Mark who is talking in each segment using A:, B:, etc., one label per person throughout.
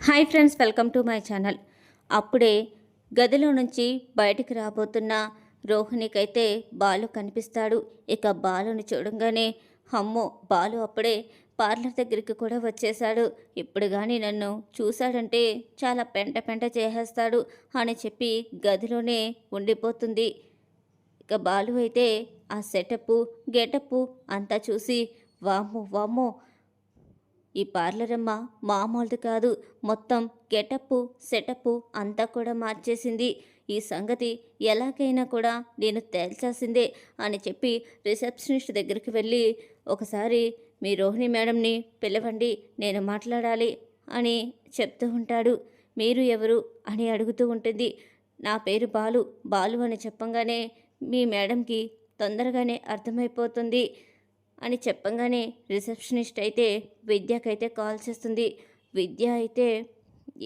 A: Hi friends welcome to my channel. అప్పుడే గదిలో నుంచి బయటికి రాబోతున్న రోహిణికైతే బాలు కనిపిస్తాడు. ఇక బాలుని చూడంగానే అమ్మో బాలు అప్పుడే పార్లర్ దగ్గరికి కూడా వచ్చేశాడు. ఇప్పుడు కానీ నన్ను చూశాడంటే చాలా పెంట పెంట చేసేస్తాడు అని చెప్పి గదిలోనే ఉండిపోతుంది. ఇక బాలు అయితే ఆ సెటప్ గెటప్ అంతా చూసి వామ్మో వామ్మో ఈ పార్లర్ అమ్మ మామూలుది కాదు. మొత్తం గెటప్ సెటప్ అంతా కూడా మార్చేసింది. ఈ సంగతి ఎలాగైనా కూడా నేను తేల్చాల్సిందే అని చెప్పి రిసెప్షనిస్ట్ దగ్గరికి వెళ్ళి ఒకసారి మీ రోహిణి మేడంని పిలవండి నేను మాట్లాడాలి అని చెప్తూ ఉంటాడు. మీరు ఎవరు? అని అడుగుతూ ఉంటుంది. నా పేరు బాలు. బాలు అని చెప్పంగానే మీ మేడంకి తొందరగానే అర్థమైపోతుంది. అని చెప్పంగానే రిసెప్షనిస్ట్ అయితే విద్యకైతే కాల్ చేస్తుంది. విద్య అయితే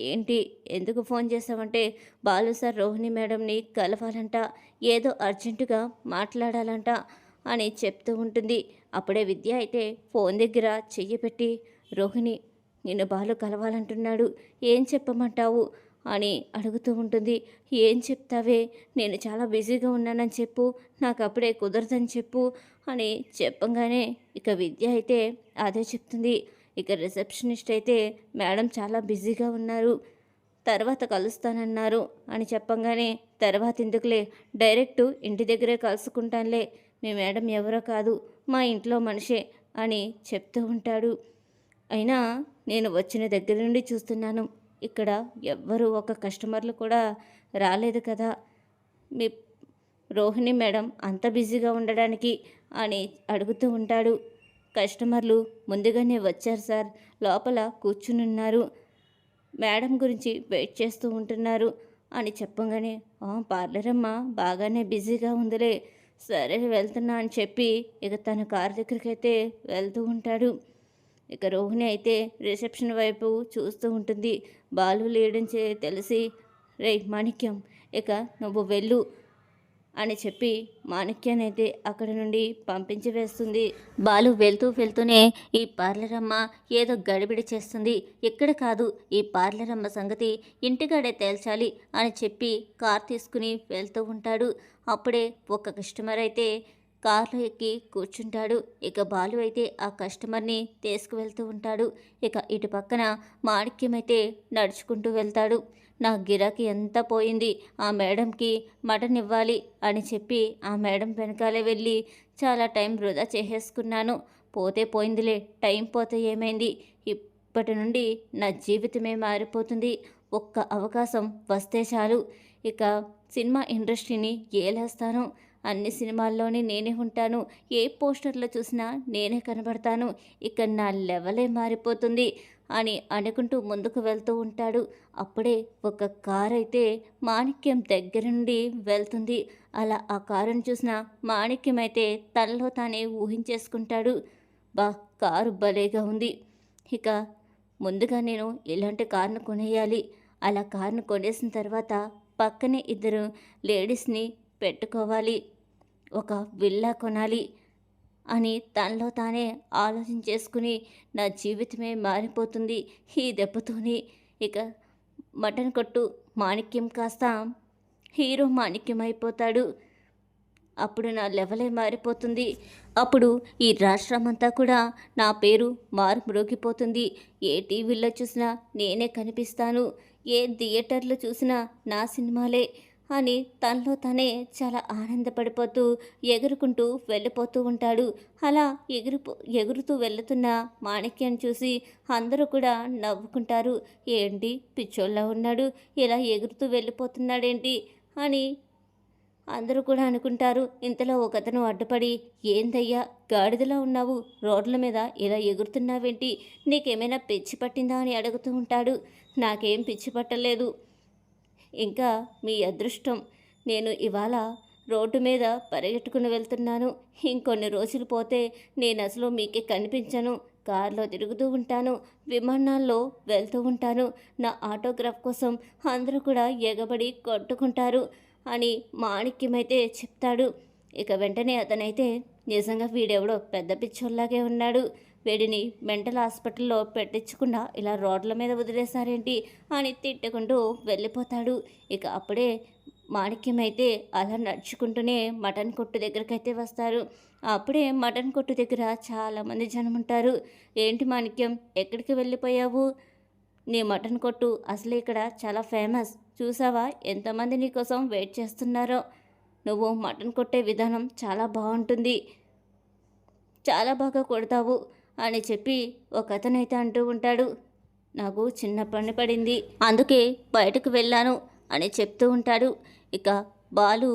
A: ఏంటి? ఎందుకు ఫోన్ చేసావంటే బాలు సార్ రోహిణి మేడంని కలవాలంట ఏదో అర్జెంటుగా మాట్లాడాలంట అని చెప్తూ ఉంటుంది. అప్పుడే విద్య అయితే ఫోన్ దగ్గర చెయ్యి పెట్టి రోహిణి నిన్ను బాలు కలవాలంటున్నాడు ఏం చెప్పమంటావు? అని అడుగుతూ ఉంటుంది. ఏం చెప్తావే? నేను చాలా బిజీగా ఉన్నానని చెప్పు. నాకు అప్పుడే కుదరదని చెప్పు అని చెప్పంగానే ఇక విద్య అయితే అదే చెప్తుంది. ఇక రిసెప్షనిస్ట్ అయితే మేడం చాలా బిజీగా ఉన్నారు. తర్వాత కలుస్తానన్నారు అని చెప్పంగానే తర్వాత ఎందుకులే? డైరెక్ట్ ఇంటి దగ్గరే కలుసుకుంటానులే. మీ మేడం ఎవరో కాదు. మా ఇంట్లో మనిషే అని చెప్తూ ఉంటాడు. అయినా నేను వచ్చిన దగ్గర నుండి చూస్తున్నాను. ఇక్కడ ఎవ్వరు ఒక కస్టమర్లు కూడా రాలేదు కదా. మీ రోహిణి మేడం అంత బిజీగా ఉండడానికి అని అడుగుతూ ఉంటాడు. కస్టమర్లు ముందుగానే వచ్చారు సార్. లోపల కూర్చునున్నారు. మేడం గురించి వెయిట్ చేస్తూ ఉంటున్నారు అని చెప్పగానే పార్లర్ అమ్మ బాగానే బిజీగా ఉందిలే. సరే వెళ్తున్నా అని చెప్పి ఇక తన కారు దగ్గరికైతే వెళ్తూ ఉంటాడు. ఇక రోహిణి అయితే రిసెప్షన్ వైపు చూస్తూ ఉంటుంది. బాలు లేడని తెలిసి రే మాణిక్యం ఇక నువ్వు వెళ్ళు అని చెప్పి మాణిక్యాన్ని అయితే అక్కడ నుండి పంపించి వేస్తుంది. బాలు వెళ్తూ వెళ్తూనే ఈ పార్లర్ అమ్మ ఏదో గడిబిడి చేస్తుంది. ఎక్కడ కాదు ఈ పార్లర్ అమ్మ సంగతి ఇంటికాడే తేల్చాలి అని చెప్పి కార్ తీసుకుని వెళ్తూ ఉంటాడు. అప్పుడే ఒక కస్టమర్ అయితే కార్లో ఎక్కి కూర్చుంటాడు. ఇక బాలు అయితే ఆ కస్టమర్ని తీసుకువెళ్తూ ఉంటాడు. ఇక ఇటు పక్కన మాణిక్యం అయితే నడుచుకుంటూ వెళ్తాడు. నా గిరాకీ ఎంత పోయింది? ఆ మేడంకి మటన్ ఇవ్వాలి అని చెప్పి ఆ మేడం వెనకాలే వెళ్ళి చాలా టైం వృధా చేసేసుకున్నాను. పోతే పోయిందిలే టైం పోతే ఏమైంది? ఇప్పటి నుండి నా జీవితమే మారిపోతుంది. ఒక్క అవకాశం వస్తే చాలు. ఇక సినిమా ఇండస్ట్రీని ఏలేస్తాను. అన్ని సినిమాల్లోనే నేనే ఉంటాను. ఏ పోస్టర్లో చూసినా నేనే కనబడతాను. ఇక నా లెవలే మారిపోతుంది అని అనుకుంటూ ముందుకు వెళ్తూ ఉంటాడు. అప్పుడే ఒక కార్ అయితే మాణిక్యం దగ్గర నుండి వెళ్తుంది. అలా ఆ కారును చూసిన మాణిక్యం అయితే తనలో తానే ఊహించేసుకుంటాడు. బా కారు భలేగా ఉంది. ఇక ముందుగా నేను ఇలాంటి కారును కొనేయాలి. అలా కారును కొనేసిన తర్వాత పక్కనే ఇద్దరు లేడీస్ని పెట్టుకోవాలి. ఒక విల్లా కొనాలి అని తనలో తానే ఆలోచించేసుకుని నా జీవితమే మారిపోతుంది. ఈ దెబ్బతోని ఇక మటన్ కొట్టు మాణిక్యం కాస్త హీరో మాణిక్యం అయిపోతాడు అప్పుడు నా లెవలే మారిపోతుంది. అప్పుడు ఈ రాష్ట్రం అంతా కూడా నా పేరు మారు మ్రోగిపోతుంది ఏ టీవీలో చూసినా నేనే కనిపిస్తాను. ఏ థియేటర్లో చూసినా నా సినిమాలే. అని తనలో తనే చాలా ఆనందపడిపోతూ ఎగురుకుంటూ వెళ్ళిపోతూ ఉంటాడు. అలా ఎగురు ఎగురుతూ వెళ్తున్న మాణిక్యాన్ని చూసి అందరూ కూడా నవ్వుకుంటారు. ఏంటి? పిచ్చోళ్ళ ఉన్నాడు. ఇలా ఎగురుతూ వెళ్ళిపోతున్నాడేంటి? అని అందరూ కూడా అనుకుంటారు. ఇంతలో ఒకతను అడ్డుపడి ఏందయ్యా? గాడిదలా ఉన్నావు. రోడ్ల మీద ఇలా ఎగురుతున్నావేంటి? నీకేమైనా పిచ్చి పట్టిందా? అని అడుగుతూ ఉంటాడు. నాకేం పిచ్చి పట్టలేదు. ఇంకా మీ అదృష్టం. నేను ఇవాళ రోడ్డు మీద పరిగెట్టుకుని వెళ్తున్నాను. ఇంకొన్ని రోజులు పోతే నేను అసలు మీకే కనిపించను. కారులో తిరుగుతూ ఉంటాను. విమానాల్లో వెళ్తూ ఉంటాను. నా ఆటోగ్రాఫ్ కోసం అందరూ కూడా ఎగబడి కొట్టుకుంటారు అని మాణిక్యమైతే చెప్తాడు. ఇక వెంటనే అతనైతే నిజంగా వీడెవడో పెద్ద పిచ్చోళ్ళలాగే ఉన్నాడు. వీడిని మెంటల్ హాస్పిటల్లో పెట్టించకుండా ఇలా రోడ్ల మీద వదిలేశారేంటి అని తిట్టుకుంటూ వెళ్ళిపోతాడు. ఇక అప్పుడే మాణిక్యం అయితే అలా నడుచుకుంటూనే మటన్ కొట్టు దగ్గరకైతే వస్తారు. అప్పుడే మటన్ కొట్టు దగ్గర చాలామంది జనం ఉంటారు ఏంటి మాణిక్యం ఎక్కడికి వెళ్ళిపోయావు? నీ మటన్ కొట్టు అసలు ఇక్కడ చాలా ఫేమస్. చూసావా ఎంతమంది నీకోసం వెయిట్ చేస్తున్నారో? నువ్వు మటన్ కొట్టే విధానం చాలా బాగుంటుంది. చాలా బాగా కొడతావు. అని చెప్పి ఒక అతనైతే అంటూ ఉంటాడు. నాకు చిన్న పని పడింది. అందుకే బయటకు వెళ్ళాను అని చెప్తూ ఉంటాడు. ఇక బాలు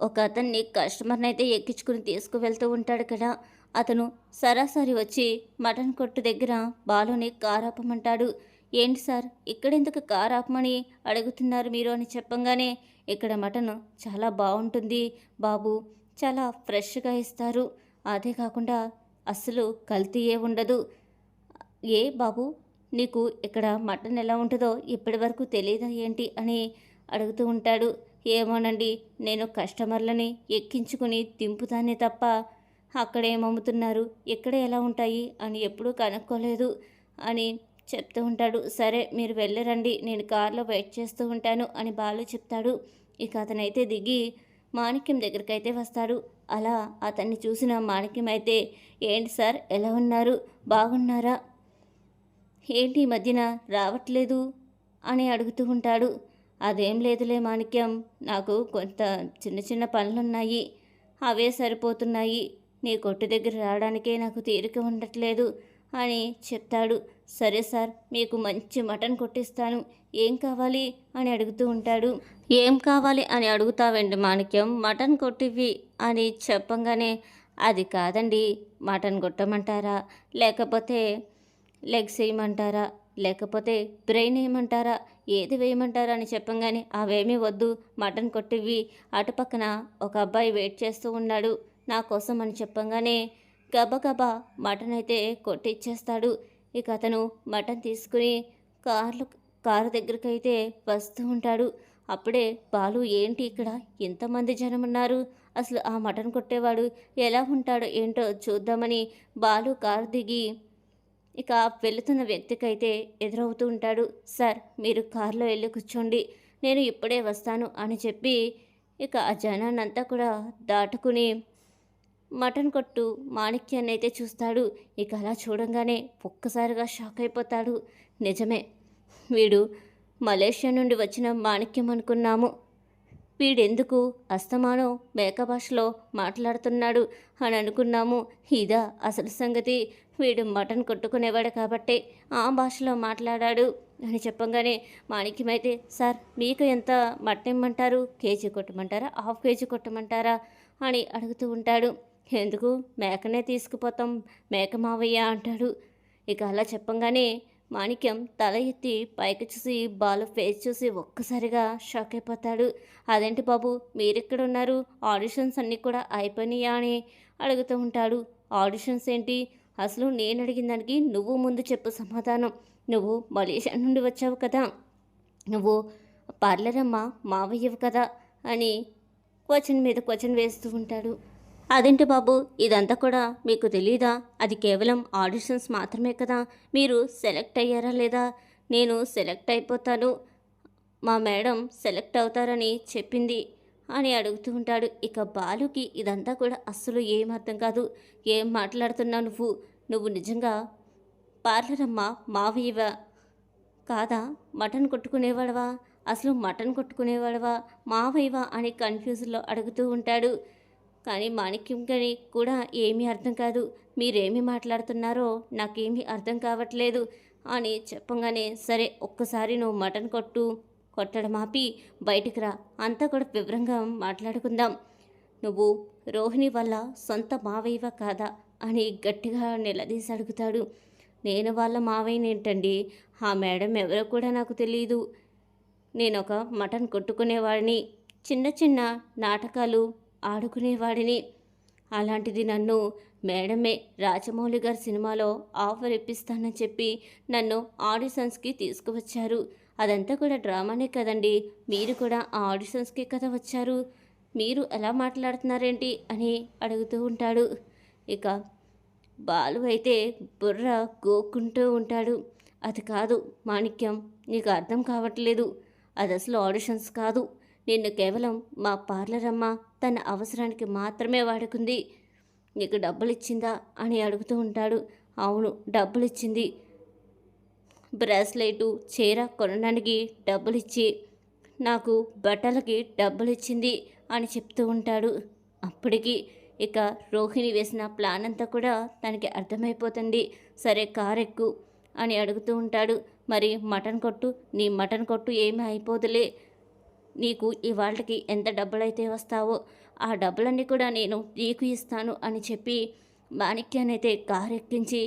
A: ఒక అతన్ని కస్టమర్ని అయితే ఎక్కించుకుని తీసుకువెళ్తూ ఉంటాడు కదా. అతను సరాసరి వచ్చి మటన్ కొట్టు దగ్గర బాలుని కారు ఆపమంటాడు ఏంటి సార్ ఇక్కడెందుకు కారు ఆపమని అడుగుతున్నారు మీరు? అని చెప్పంగానే ఇక్కడ మటన్ చాలా బాగుంటుంది బాబు చాలా ఫ్రెష్గా ఇస్తారు. అదే కాకుండా అస్సలు కల్తీ ఏ ఉండదు. ఏ బాబు నీకు ఇక్కడ మటన్ ఎలా ఉంటుందో ఇప్పటి వరకు తెలియదా ఏంటి అని అడుగుతూ ఉంటాడు. ఏమోనండి నేను కస్టమర్లని ఎక్కించుకుని దింపుతానే తప్ప అక్కడ ఏమమ్ముతున్నారు ఇక్కడ ఎలా ఉంటాయి అని ఎప్పుడూ కనుక్కోలేదు అని చెప్తూ ఉంటాడు. సరే మీరు వెళ్ళరండి నేను కార్లో వెయిట్ చేస్తూ ఉంటాను అని బాలు చెప్తాడు. ఇక అతనైతే దిగి మాణిక్యం దగ్గరికైతే వస్తాడు. అలా అతన్ని చూసిన మాణిక్యం అయితే ఏంటి సార్ ఎలా ఉన్నారు? బాగున్నారా? ఏంటి ఈ మధ్యన రావట్లేదు? అని అడుగుతూ ఉంటాడు. అదేం లేదులే మాణిక్యం నాకు కొంత చిన్న చిన్న పనులున్నాయి. అవే సరిపోతున్నాయి. నీ కొట్టు దగ్గర రావడానికే నాకు తీరిక ఉండట్లేదు. అని చెప్తాడు. సరే సార్ మీకు మంచి మటన్ కొట్టిస్తాను. ఏం కావాలి అని అడుగుతూ ఉంటాడు. ఏం కావాలి అని అడుగుతావండి మాణిక్యం? మటన్ కొట్టివి అని చెప్పంగానే అది కాదండి మటన్ కొట్టమంటారా? లేకపోతే లెగ్స్ వేయమంటారా? లేకపోతే బ్రెయిన్ వేయమంటారా? ఏది వేయమంటారా అని చెప్పంగానే అవేమీ వద్దు మటన్ కొట్టివి అటుపక్కన ఒక అబ్బాయి వెయిట్ చేస్తూ ఉన్నాడు. నా కోసం అని చెప్పంగానే గబగబా మటన్ అయితే కొట్టిచ్చేస్తాడు. ఇక అతను మటన్ తీసుకుని కార్లు కారు దగ్గరికి అయితే వస్తూ ఉంటాడు. అప్పుడే బాలు ఏంటి ఇక్కడ? ఎంతమంది జనం ఉన్నారు అసలు ఆ మటన్ కొట్టేవాడు ఎలా ఉంటాడో ఏంటో చూద్దామని బాలు కారు దిగి ఇక వెళుతున్న వ్యక్తికైతే ఎదురవుతూ ఉంటాడు. సార్ మీరు కారులో వెళ్ళి కూర్చోండి. నేను ఇప్పుడే వస్తాను అని చెప్పి ఇక ఆ జనాన్నంతా కూడా దాటుకుని మటన్ కొట్టు మాణిక్యాన్ని అయితే చూస్తాడు. ఇక అలా చూడంగానే ఒక్కసారిగా షాక్ అయిపోతాడు. నిజమే వీడు మలేషియా నుండి వచ్చిన మాణిక్యం అనుకున్నాము. వీడెందుకు అస్తమానం మేక భాషలో మాట్లాడుతున్నాడు అని అనుకున్నాము. ఇదా అసలు సంగతి. వీడు మటన్ కొట్టుకునేవాడు కాబట్టి ఆ భాషలో మాట్లాడాడు అని చెప్పంగానే మాణిక్యమైతే సార్ మీకు ఎంత మటన్ ఇమ్మంటారు? కేజీ కొట్టమంటారా? హాఫ్ కేజీ కొట్టమంటారా? అని అడుగుతూ ఉంటాడు. ఎందుకు? మేకనే తీసుకుపోతాం. మేక మావయ్య అంటాడు. ఇక అలా చెప్పంగానే మాణిక్యం తల ఎత్తి పైకి చూసి బాలు ఫేస్ చూసి ఒక్కసారిగా షాక్ అయిపోతాడు. అదేంటి బాబు? మీరెక్కడ ఉన్నారు ఆడిషన్స్ అన్నీ కూడా అయిపోయినాయా? అని అడుగుతూ ఉంటాడు. ఆడిషన్స్ ఏంటి? అసలు నేను అడిగిన దానికి నువ్వు ముందు చెప్పు సమాధానం. నువ్వు మలేషియా నుండి వచ్చావు కదా. నువ్వు పార్లర్ అమ్మ మావయ్యవు కదా అని క్వశ్చన్ మీద క్వశ్చన్ వేస్తూ ఉంటాడు. అదేంటి బాబు? ఇదంతా కూడా మీకు తెలీదా? అది కేవలం ఆడిషన్స్ మాత్రమే కదా. మీరు సెలెక్ట్ అయ్యారా లేదా? నేను సెలెక్ట్ అయిపోతాను. మా మేడం సెలెక్ట్ అవుతారని చెప్పింది అని అడుగుతూ ఉంటాడు. ఇక బాలుకి ఇదంతా కూడా అస్సలు ఏం అర్థం కాదు. ఏం మాట్లాడుతున్నావు నువ్వు? నువ్వు నిజంగా పార్లర్ అమ్మ మావయ్యవా? కాదా? మటన్ కొట్టుకునేవాడవా? అసలు మటన్ కొట్టుకునేవాడవా? మావయ్యవా అని కన్ఫ్యూజన్లో అడుగుతూ ఉంటాడు. కానీ మాణిక్యం గారి కూడా ఏమీ అర్థం కాదు. మీరేమి మాట్లాడుతున్నారో నాకేమీ అర్థం కావట్లేదు. అని చెప్పంగానే సరే ఒక్కసారి నువ్వు మటన్ కొట్టు కొట్టడం ఆపి బయటికి రా. అంతా కూడా వివరంగా మాట్లాడుకుందాం. నువ్వు రోహిణి వల్ల సొంత మావయ్యవ కాదా? అని గట్టిగా నిలదీసి అడుగుతాడు. నేను వాళ్ళ మావయ్యనేంటండి ఆ మేడం ఎవరో కూడా నాకు తెలియదు నేను ఒక మటన్ కొట్టుకునేవాడిని. చిన్న చిన్న నాటకాలు ఆడుకునేవాడిని. అలాంటిది నన్ను మేడమే రాజమౌళి గారి సినిమాలో ఆఫర్ ఇప్పిస్తానని చెప్పి నన్ను ఆడిషన్స్కి తీసుకువచ్చారు. అదంతా కూడా డ్రామానే కదండి. మీరు కూడా ఆ ఆడిషన్స్కి కదా వచ్చారు. మీరు ఎలా మాట్లాడుతున్నారేంటి అని అడుగుతూ ఉంటాడు. ఇక బాలు అయితే బుర్ర గోక్కుంటూ ఉంటాడు. అది కాదు మాణిక్యం నీకు అర్థం కావట్లేదు. అది అసలు ఆడిషన్స్ కాదు. నిన్ను కేవలం మా పార్లర్ అమ్మ తన అవసరానికి మాత్రమే వాడుకుంది. నీకు డబ్బులు ఇచ్చిందా అని అడుగుతూ ఉంటాడు. అవును డబ్బులు ఇచ్చింది బ్రాస్లెటు చీర కొనడానికి డబ్బులు ఇచ్చి నాకు బట్టలకి డబ్బులు ఇచ్చింది అని చెప్తూ ఉంటాడు. అప్పటికి ఇక రోహిణి వేసిన ప్లాన్ అంతా కూడా తనకి అర్థమైపోతుంది. సరే కార్ ఎక్కు అని అడుగుతూ ఉంటాడు. మరి మటన్ కొట్టు నీ మటన్ కొట్టు ఏమీ అయిపోదులే. నీకు ఇవాళకి ఎంత డబ్బులైతే వస్తావో ఆ డబ్బులన్నీ కూడా నేను నీకు ఇస్తాను అని చెప్పి మాణిక్యానైతే కారు ఎక్కించి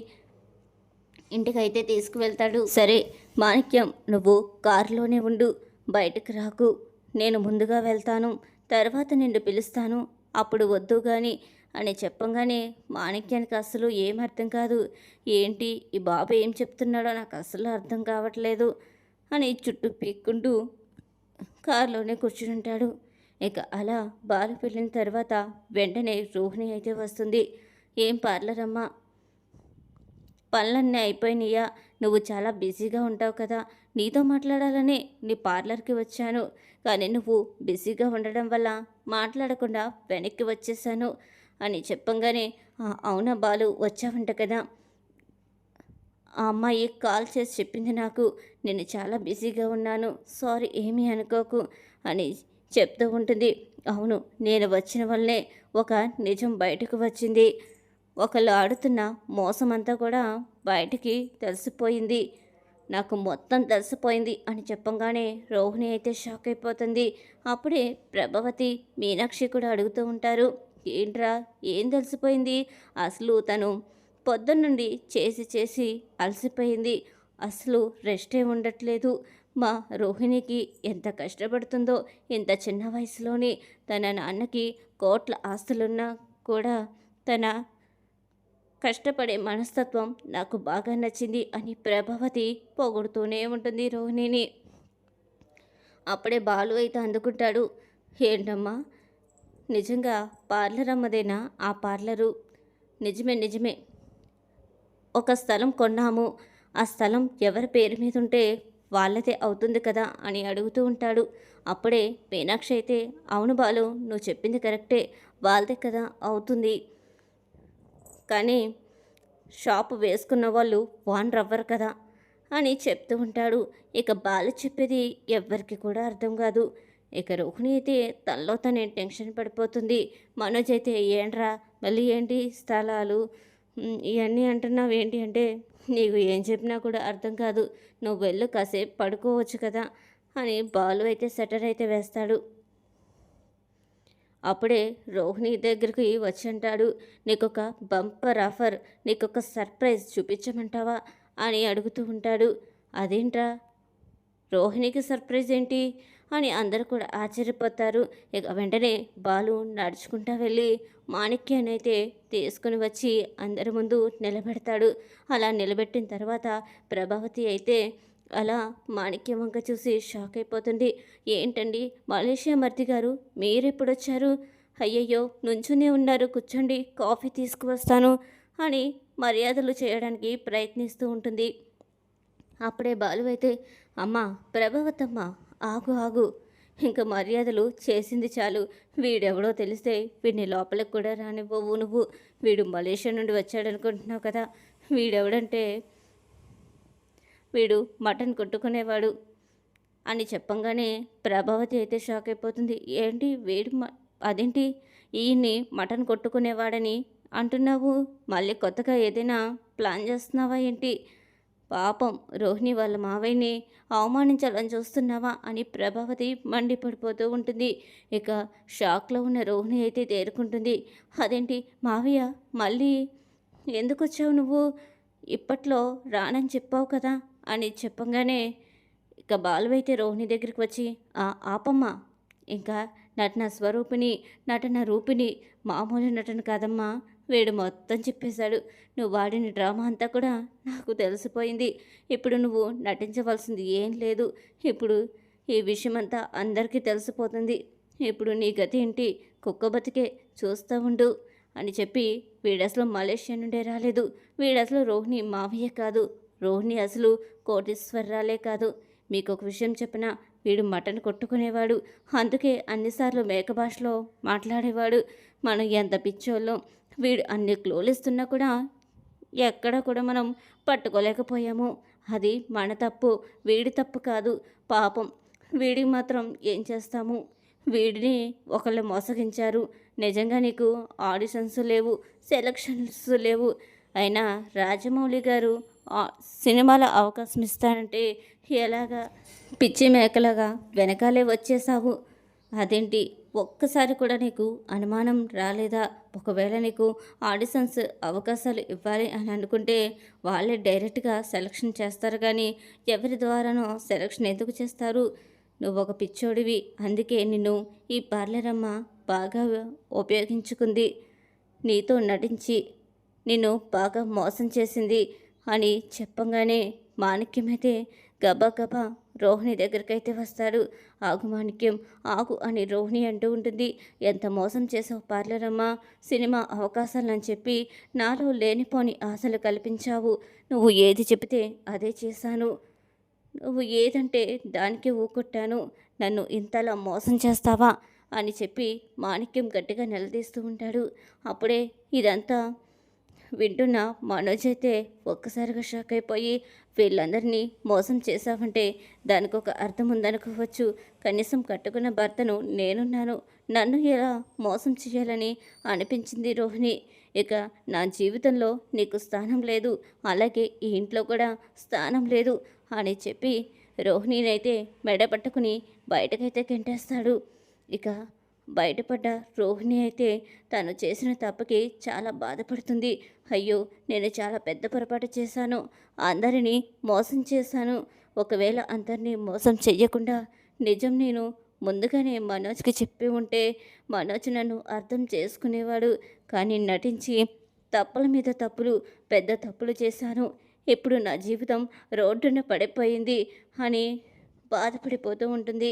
A: ఇంటికైతే తీసుకువెళ్తాడు. సరే మాణిక్యం నువ్వు కారులోనే ఉండు బయటకు రాకు. నేను ముందుగా వెళ్తాను తర్వాత నిన్ను పిలుస్తాను. అప్పుడు వద్దు కానీ అని చెప్పంగానే మాణిక్యానికి అసలు ఏం అర్థం కాదు. ఏంటి ఈ బాబు ఏం చెప్తున్నాడో నాకు అసలు అర్థం కావట్లేదు అని చుట్టూ పీక్కుంటూ కారులోనే కూర్చుని ఉంటాడు ఇక అలా బాలు వెళ్ళిన తర్వాత వెంటనే రోహిణి అయితే వస్తుంది. ఏం పార్లర్ అమ్మా పనులన్నీ అయిపోయినాయా నువ్వు చాలా బిజీగా ఉంటావు కదా. నీతో మాట్లాడాలనే నీ పార్లర్కి వచ్చాను. కానీ నువ్వు బిజీగా ఉండడం వల్ల మాట్లాడకుండా వెనక్కి వచ్చేసాను అని చెప్పంగానే అవునా బాలు వచ్చావంట కదా. ఆ అమ్మాయి కాల్ చేసి చెప్పింది నాకు. నేను చాలా బిజీగా ఉన్నాను. సారీ ఏమీ అనుకోకు అని చెప్తూ ఉంటుంది. అవును నేను వచ్చిన వల్లే ఒక నిజం బయటకు వచ్చింది. ఒకళ్ళు ఆడుతున్న మోసం అంతా కూడా బయటికి తెలిసిపోయింది. నాకు మొత్తం తెలిసిపోయింది అని చెప్పంగానే రోహిణి అయితే షాక్ అయిపోతుంది. అప్పుడే ప్రభావతి మీనాక్షి కూడా అడుగుతూ ఉంటారు. ఏంట్రా ఏం తెలిసిపోయింది? అసలు తను పొద్దున్నుండి చేసి చేసి అలసిపోయింది. అసలు రెస్టే ఉండట్లేదు. మా రోహిణికి ఎంత కష్టపడుతుందో ఇంత చిన్న వయసులోనే తన నాన్నకి కోట్ల ఆస్తులున్నా కూడా తన కష్టపడే మనస్తత్వం నాకు బాగా నచ్చింది అని ప్రభావతి పొగుడుతూనే ఉంటుంది రోహిణిని. అప్పుడే బాలు అయితే అందుకుంటాడు. ఏంటమ్మా నిజంగా పార్లర్ అమ్మదేనా? ఆ పార్లరు? నిజమే నిజమే. ఒక స్థలం కొన్నాము. ఆ స్థలం ఎవరి పేరు మీద ఉంటే వాళ్ళదే అవుతుంది కదా అని అడుగుతూ ఉంటాడు. అప్పుడే మీనాక్షి అయితే అవును బాలు నువ్వు చెప్పింది కరెక్టే వాళ్ళదే కదా అవుతుంది. కానీ షాపు వేసుకున్న వాళ్ళు వాన్ రవ్వరు కదా అని చెప్తూ ఉంటాడు. ఇక బాలు చెప్పేది ఎవ్వరికి కూడా అర్థం కాదు. ఇక రోహిణి అయితే తనలో తనే టెన్షన్ పడిపోతుంది. మనోజ్ అయితే ఏంట్రా మళ్ళీ ఏంటి స్థలాలు? ఇవన్నీ అంటున్నావు ఏంటి అంటే నీకు ఏం చెప్పినా కూడా అర్థం కాదు. నువ్వు వెళ్ళు కాసేపు పడుకోవచ్చు కదా అని బాలు అయితే సెటర్ అయితే వేస్తాడు. అప్పుడే రోహిణి దగ్గరికి వచ్చి అంటాడు నీకొక బంపర్ ఆఫర్ నీకొక సర్ప్రైజ్ చూపించమంటావా? అని అడుగుతూ ఉంటాడు. అదేంట్రా? రోహిణికి సర్ప్రైజ్ ఏంటి? అని అందరూ కూడా ఆశ్చర్యపోతారు. ఇక వెంటనే బాలు నడుచుకుంటా వెళ్ళి మాణిక్యాన్ని అయితే తీసుకుని వచ్చి అందరి ముందు నిలబెడతాడు. అలా నిలబెట్టిన తర్వాత ప్రభావతి అయితే అలా మాణిక్యం వంక చూసి షాక్ అయిపోతుంది. ఏంటండి మలేషియా మర్తి గారు మీరెప్పుడొచ్చారు అయ్యయ్యో నుంచునే ఉన్నారు. కూర్చోండి కాఫీ తీసుకువస్తాను అని మర్యాదలు చేయడానికి ప్రయత్నిస్తూ ఉంటుంది. అప్పుడే బాలు అయితే అమ్మ ప్రభావతమ్మ ఆగు ఆగు. ఇంకా మర్యాదలు చేసింది చాలు. వీడెవడో తెలిస్తే వీడిని లోపలికి కూడా రానివ్వవు నువ్వు. వీడు మలేషియా నుండి వచ్చాడనుకుంటున్నావు కదా. వీడెవడంటే వీడు మటన్ కొట్టుకునేవాడు అని చెప్పంగానే ప్రభావతి అయితే షాక్ అయిపోతుంది. ఏంటి వీడు మ- అదేంటి? ఈయన్ని మటన్ కొట్టుకునేవాడని అంటున్నావు? మళ్ళీ కొత్తగా ఏదైనా ప్లాన్ చేస్తున్నావా ఏంటి? పాపం రోహిణి వాళ్ళ మావయ్యని అవమానించాలని చూస్తున్నావా అని ప్రభావతి మండిపడిపోతూ ఉంటుంది. ఇక షాక్లో ఉన్న రోహిణి అయితే తేరుకుంటుంది. అదేంటి మావయ్య మళ్ళీ ఎందుకు వచ్చావు నువ్వు? ఇప్పట్లో రానని చెప్పావు కదా అని చెప్పంగానే ఇక బాలు అయితే రోహిణి దగ్గరికి వచ్చి "ఆ, ఆపమ్మా. ఇంకా నటన స్వరూపిణి నటన రూపిణి మామూలు నటన కాదమ్మా. వీడు మొత్తం చెప్పేశాడు. నువ్వు వాడిన డ్రామా అంతా కూడా నాకు తెలిసిపోయింది. ఇప్పుడు నువ్వు నటించవలసింది ఏం లేదు. ఇప్పుడు ఈ విషయం అంతా అందరికీ తెలిసిపోతుంది. ఇప్పుడు నీ గతి ఏంటి? కుక్క బతికే చూస్తూ ఉండు అని చెప్పి వీడసలు అసలు మలేషియా నుండే రాలేదు. వీడసలు అసలు రోహిణి మావయ్య కాదు. రోహిణి అసలు కోటీశ్వరరాలే కాదు. మీకు ఒక విషయం చెప్పిన వీడు మటన్ కొట్టుకునేవాడు. అందుకే అన్నిసార్లు మేక భాషలో మాట్లాడేవాడు. మనం ఎంత పిచ్చోళ్ళం. వీడు అన్ని క్లోలు ఇస్తున్నా కూడా ఎక్కడ కూడా మనం పట్టుకోలేకపోయాము. అది మన తప్పు వీడి తప్పు కాదు. పాపం వీడికి మాత్రం ఏం చేస్తాము? వీడిని ఒకళ్ళు మోసగించారు. నిజంగా నీకు ఆడిషన్స్ లేవు సెలక్షన్స్ లేవు. అయినా రాజమౌళి గారు సినిమాల సినిమాలో అవకాశం ఇస్తానంటే ఎలాగా? పిచ్చి మేకలాగా వెనకాలే వచ్చేసావు. అదేంటి? ఒక్కసారి కూడా నీకు అనుమానం రాలేదా? ఒకవేళ నీకు ఆడిషన్స్ అవకాశాలు ఇవ్వాలి అని అనుకుంటే వాళ్ళే డైరెక్ట్గా సెలక్షన్ చేస్తారు కానీ ఎవరి ద్వారానో సెలక్షన్ ఎందుకు చేస్తారు? నువ్వు ఒక పిచ్చోడివి అందుకే నిన్ను ఈ పార్లర్ అమ్మ బాగా ఉపయోగించుకుంది. నీతో నటించి నిన్ను బాగా మోసం చేసింది అని చెప్పంగానే మాణిక్యమైతే గబా గబా రోహిణి దగ్గరికైతే వస్తాడు ఆగు మాణిక్యం ఆగు అని రోహిణి అంటూ ఉంటుంది. ఎంత మోసం చేసావు పార్లరమ్మా సినిమా అవకాశాలని చెప్పి నాలో లేనిపోని ఆశలు కల్పించావు. నువ్వు ఏది చెబితే అదే చేశాను. నువ్వు ఏదంటే దానికి ఊకొట్టాను. నన్ను ఇంతలా మోసం చేస్తావా? అని చెప్పి మాణిక్యం గట్టిగా నిలదీస్తూ ఉంటాడు. అప్పుడే ఇదంతా వింటున్న మనోజ్ అయితే ఒక్కసారిగా షాక్ అయిపోయి వీళ్ళందరినీ మోసం చేశావంటే దానికి ఒక అర్థం ఉందనుకోవచ్చు. కనీసం కట్టుకున్న భర్తను నేనున్నాను నన్ను ఎలా మోసం చేయాలని అనిపించింది రోహిణి. ఇక నా జీవితంలో నీకు స్థానం లేదు అలాగే ఈ ఇంట్లో కూడా స్థానం లేదు అని చెప్పి రోహిణినైతే మెడ పట్టుకుని బయటకైతే కెంటేస్తాడు ఇక బయటపడ్డ రోహిణి అయితే తను చేసిన తప్పుకి చాలా బాధపడుతుంది. అయ్యో నేను చాలా పెద్ద పొరపాటు చేశాను. అందరినీ మోసం చేశాను. ఒకవేళ అందరినీ మోసం చెయ్యకుండా నిజం నేను ముందుగానే మనోజ్కి చెప్పి ఉంటే మనోజ్ నన్ను అర్థం చేసుకునేవాడు. కానీ నటించి తప్పుల మీద తప్పులు పెద్ద తప్పులు చేశాను. ఇప్పుడు నా జీవితం రోడ్డున పడిపోయింది అని బాధపడిపోతూ ఉంటుంది.